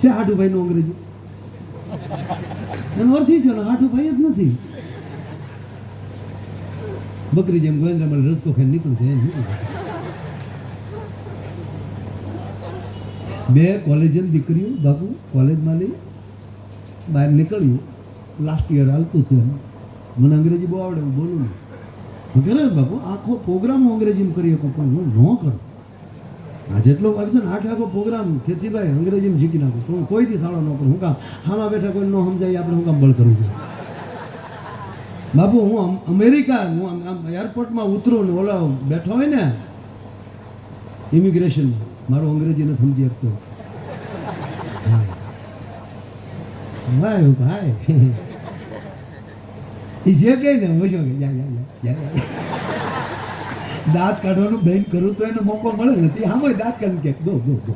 છે હાટુભાઈ નું અંગ્રેજી? એનો અર્થ છે ને હાટુભાઈ જ નથી. બકરી જેમ ગોવિંદ્રમલ રજકો ખાઈને નીકળશે, એમ બે કોલેજ દીકરીઓ, બાપુ, કોલેજમાં લઈ બહાર નીકળ્યું. લાસ્ટ યર હાલતું હતું મને અંગ્રેજી બહુ આવડે, હું બોલું નહીં. ને બાપુ, આખો પ્રોગ્રામ હું અંગ્રેજીમાં કરી શકું પણ હું ન કરું. આ જેટલો વાગશે ને આખે આખો પ્રોગ્રામ ખેંચીભાઈ અંગ્રેજીમાં જીકી નાખું. પણ કોઈ દી સાળો ન કરું. હું કામ હામાં બેઠા કોઈ ન સમજાય, આપણે હું કામ બળ કરવું જોઈએ બાપુ, હું અમેરિકા હું આમ એરપોર્ટમાં ઉતરું ને ઓલા બેઠો હોય ને ઇમિગ્રેશન મારું અંગ્રેજી નથી સમજી શકતો. ભાઈ. ભાઈ. એ જે કહે ને હું શું કે જા જા જા જા. દાંત કાઢવાનું બેન કરું તો એનો મોકો મળે નથી હા ભાઈ દાંત કાઢી કે ગો ગો ગો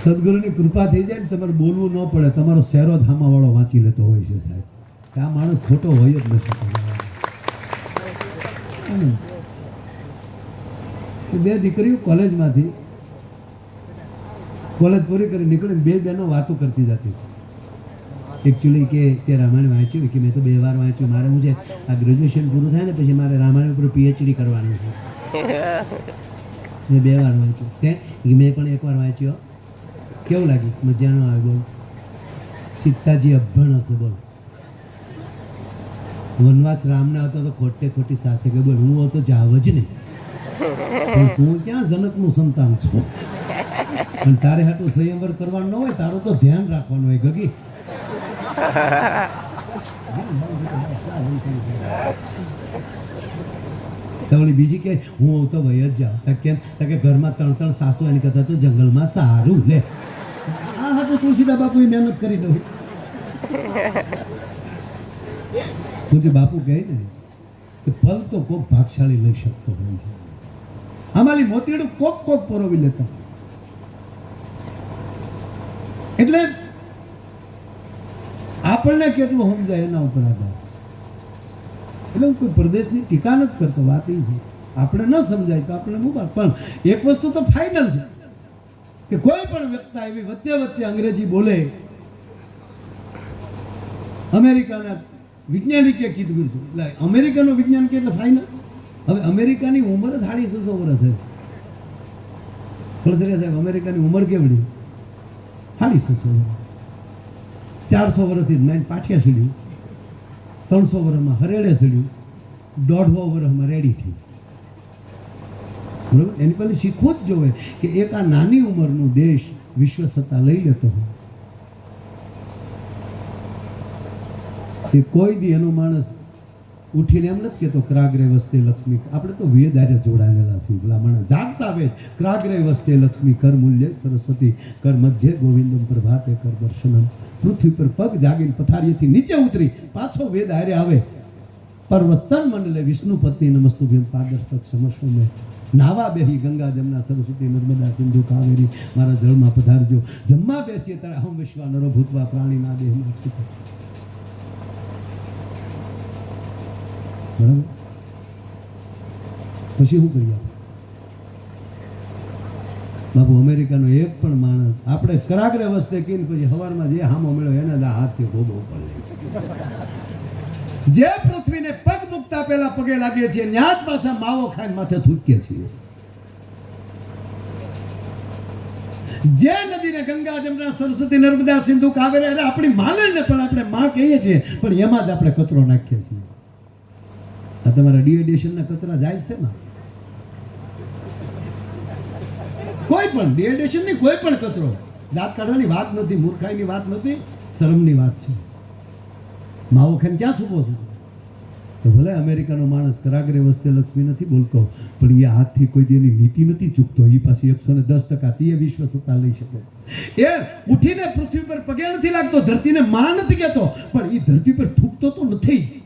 સદગુરુની કૃપા થઈ જાય ને તમારે બોલવું ન પડે. તમારો શેરો જ હામાવાળો વાંચી લેતો હોય છે સાહેબ. આ માણસ ખોટો હોય જ નથી. બે દીકરીઓ કોલેજમાંથી, કોલેજ પૂરી કરી નીકળીને બે બહેનો વાતો કરતી જતી એકચ્યુઅલી કે તે રામાયણ વાંચ્યું કે મેં તો બે વાર વાંચ્યું મારે હું છે આ ગ્રેજ્યુએશન પૂરું થાય ને પછી મારે રામાયણ ઉપર પીએચડી કરવાનું છે. મેં બે વાર વાંચ્યું. તે મેં પણ એકવાર વાંચ્યો. કેવું લાગ્યું? મજાનો આવે બોલ સીતાજી અભણ હશે બોલ. વનવાસ રામના હતો તો ખોટે ખોટી સાથે કે બોલ હું હતો જાવ જ નહીં. તું ક્યાં જનકનું સંતાન છું? પણ તારે હાટું સંયમર કરવાનું ન હોય તારું તો ધ્યાન રાખવાનું હોય. ગગી તો બીજી કે હું તો ભાઈ જ જાઉં. તા કેમ? તા કે ઘરમાં ત્રણ ત્રણ સાસુ એની કરતા તો જંગલમાં સારું લે. આ હા તો તુલસીદા બાપુ મહેનત કરી દઉં પૂજ્ય બાપુ કહે ને કે ફલ તો કોક ભાગશાળી લઈ શકતો હોય છે. અમારી મોતીડું કોક કોક પરોવી લેતા. એટલે આપણને કેટલું સમજાય એના ઉપર આધાર? એટલે હું કોઈ પ્રદેશની ટીકા નથી કરતો, વાત એ છે. આપણે ન સમજાય તો આપણે મુબારક પણ એક વસ્તુ તો ફાઇનલ છે, કે કોઈ પણ વ્યક્તિ એવી વચ્ચે વચ્ચે અંગ્રેજી બોલે. અમેરિકાના વૈજ્ઞાનિકે કીધું છે. એટલે અમેરિકાનો વિજ્ઞાન કે એટલે ફાઇનલ હવે અમેરિકાની ઉંમર જ સાડી છસો વર્ષ છે. ખલસરિયા સાહેબ, અમેરિકાની ઉંમર કેવડી? સાડી છસો વર્ષ. ચારસો વર્ષથી મેં પાઠિયા સીડ્યું ત્રણસો વર્ષમાં હરેડે સીડ્યું દોઢસો વર્ષમાં રેડી થયું બરોબર? એની પહેલી શીખવું જ જોવે કે એક આ નાની ઉંમરનું દેશ વિશ્વ સત્તા લઈ લેતો હોય. કે કોઈ દી એનો માણસ ઉઠીને એમ નથી કહેતો ક્રાગ્રે વસ્તે લક્ષ્મી આપણે તો વેદ જોડાયેલા છીએ પેલા જાગતા વેદ ક્રાગ્રે વસ્તે લક્ષ્મી કર મૂલ્ય સરસ્વતી કર મધ્ય ગોવિંદમ પ્રભાતે કર દર્શનમ. પૃથ્વી પર પગ જાગીને પથારીએથી નીચે ઉતરી પાછો વેદ આરે આવે. પરવસ્તન મંડલે વિષ્ણુ પત્ની નમસ્તુભ્યમ પારદર્શક સમસ્વ મેં નાવા બેહી ગંગા જમના સરસ્વતી નર્મદા સિંધુ કાવેરી. મારા જળમાં પધારજો. જમવા બેસીએ ત્યારે અહમ વિશ્વા નરો ભૂતવા પ્રાણી ના સ્થિત. બરાબર પછી શું આપણે? બાપુ, અમેરિકાનો એક પણ માણસ, આપણે કરાગરે વસ્તે કહીને પછી હવારમાં જે હામો મળ્યો, એના જ હાથથી ગોબો ઉપર લઈ જે પૃથ્વીને પગ મૂકતા પહેલા પગે લાગીએ છીએ ન્યાજ પાછા માવો ખાઈને માથે થૂકીએ છીએ. જે નદીને ગંગા જમના સરસ્વતી, નર્મદા, સિંધુ, કાવેરી આપણી માને પણ આપણે માં કહીએ છીએ, પણ એમાં જ આપણે કચરો નાખીએ છીએ. આ તમારા ડિહાઇડ્રેશનના કચરા જાય છે ને કોઈ પણ ડિહાઇડ્રેશનની કોઈ પણ કચરો. દાંત કાઢવાની વાત નથી, મૂર્ખાઈની વાત નથી, શરમની વાત છે. માવો ખાઈને ક્યાં થૂકો છો તો ભલે અમેરિકાનો માણસ કરાગરે વસ્તે લક્ષ્મી નથી બોલતો, પણ એ હાથથી કોઈ દેની નીતિ નથી ચૂકતો. એ પાછી એકસો ને દસ ટકા તે વિશ્વ સત્તા લઈ શકે. એ ઉઠીને પૃથ્વી પર પગે નથી લાગતો, ધરતીને માં નથી કહેતો, પણ એ ધરતી પર થૂકતો તો નથી જ.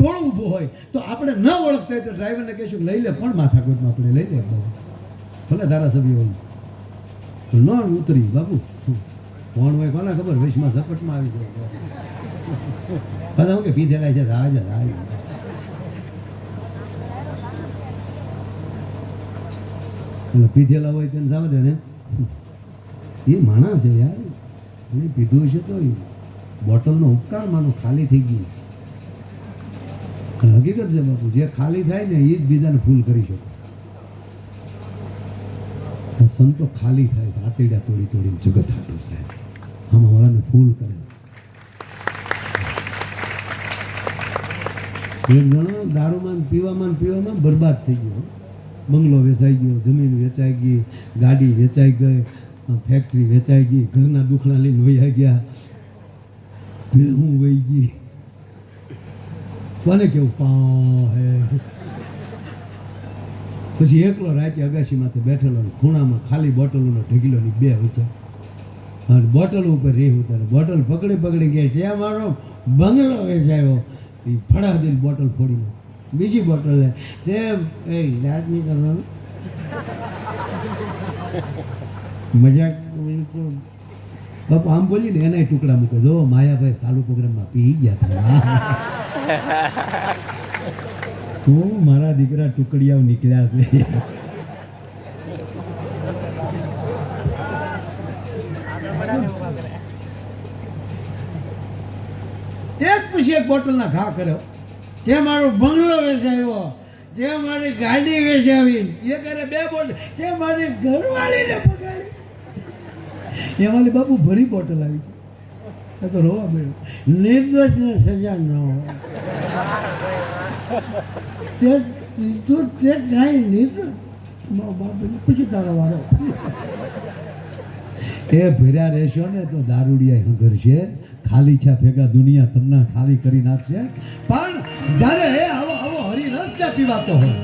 ટોળું ઊભો હોય, તો આપણે ન ઓળખતા હોય તો ડ્રાઈવરને કહીશું, લઈ લે, પણ માથાકૂટમાં આપણે લઈ લે ભલે ધારાસભ્ય હોય. ન ઉતરી, બાબુ. કોણ હોય કોને ખબર? વેશમાં ઝપટમાં આવી જાય. બધા હું કે, પીધેલા છે આવે છે આવે પીધેલા હોય તેને સામે ને. એ માણસ છે યાર. એને પીધું છે તો બોટલનો ઉપકાર માનો ખાલી થઈ અને હકીકત છે બાપુ, જે ખાલી થાય ને એ જ બીજાને ફૂલ કરી શકો. સંતો ખાલી થાય છે આતેડા તોડી તોડીને જગત હાટું સાહેબ આમાં વાળાને ફૂલ કરે. એક જણો દારૂમાં પીવામાં પીવામાં બરબાદ થઈ ગયો. બંગલો વેચાઈ ગયો, જમીન વેચાઈ ગઈ, ગાડી વેચાઈ ગઈ ફેક્ટરી વેચાઈ ગઈ, ઘરના દુખણા લઈને વૈયા ગયા. ભેહું વહી ગઈ. કોને કેવું પા હે. પછી એકલો રાતે અગાશીમાંથી બેઠેલો ખૂણામાં ખાલી બોટલોનો ઢગીલોની બે વચ્ચે અને બોટલ ઉપર રહી ઉતારે બોટલ પકડી પકડી ગયા. જ્યાં મારો બંગલો વેચાયો એ ફડા દઈને બોટલ ફોડીને. બીજી બોટલ લે તે એ યાદ નહીં કરવાનું મજાક? બિલકુલ બાપુ, આમ બોલી ને એનાય ટુકડા મૂકે. જો, માયાભાઈ સાલુ પ્રોગ્રામમાં પી ગયા હતા શું મારા દીકરા ટુકડિયાઓ નીકળ્યા છે? એક પછી એક બોટલના ઘા કર્યો. તે મારો બંગલો વેચાયો, જે મારી ગાડી વેચાવી, એ કરે બે બોટલ. જે મારી ઘરવાળીને પગાડી એમાંથી બાપુ ભરી બોટલ આવી તો રોવા મળ્યો. નિર્દોષને સજા ન હોય. તે તું કાંઈ નિર્દોષ મારો બાપ પછી તારા વારો. એ ભર્યા રહેશો ને તો દારૂડિયા હંગર છે ખાલી છે ભેગા દુનિયા તમને ખાલી કરી નાખશે. પણ જ્યારે આવો આવો હરિરસ ચા પીવાતો હોય.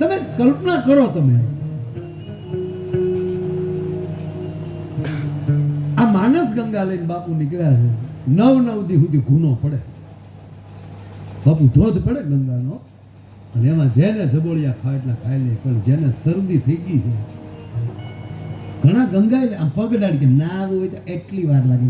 તમે કલ્પના કરો તમે. માનસ ગંગા લઈને બાપુ નીકળ્યા છે. નવ નવ દી સુધી ગુનો પડે. બાપુ ધોધ પડે ગંગાનો. અને એમાં જેને જબોળિયા ખાય એટલા ખાઈ લે, પણ જેને શરદી થઈ ગઈ છે. ઘણા ગંગા આમ પગ કે ના આવ્યું હોય તો એટલી વાર લાગે